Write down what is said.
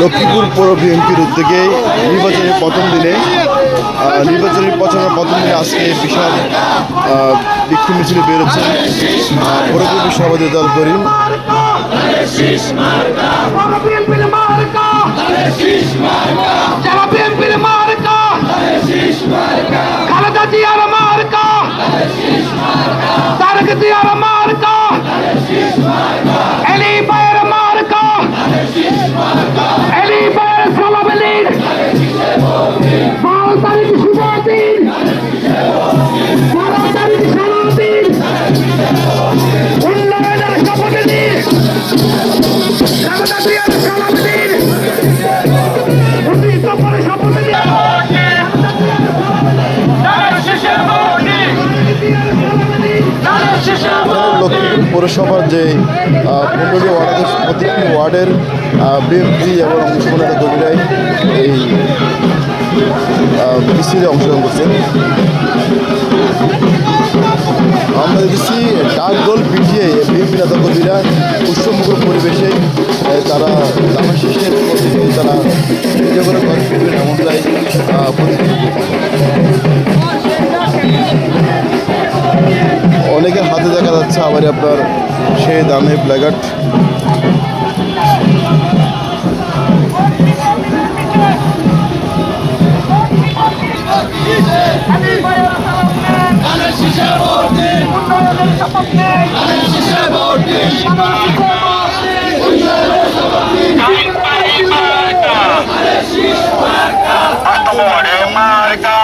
লক্ষ্মীপুর পৌর বিএনপির উদ্যোগে নির্বাচনের প্রথম দিনে নির্বাচনের প্রচারের প্রথম দিনে আজকে বিশাল বিক্ষোভ মিছিল বেরোচ্ছে পৌরকর্মী সভাপতি দল করিম। খালেদা জিয়ার মার্কা। লক্ষ্মীপুর পৌরসভার যে পনেরোটি ওয়ার্ড আছে প্রতিটি ওয়ার্ডের বিএনপি এবং অংশগ্রহণের কর্মীরাই এই মিছিলে অংশগ্রহণ করছেন আমরা দেখছি ডাক দল পিটিয়ে বিএনপি নেতা কর্মীরা উৎসবমুখর পরিবেশে তারা জামা শেষের প্রতিনিধি তারা পুজো করে ঘর ফিরবেন এমনটাই আহ, দেখা যাচ্ছে আবার আপনার সেই দামে প্ল্যাগার্ড মার্কা।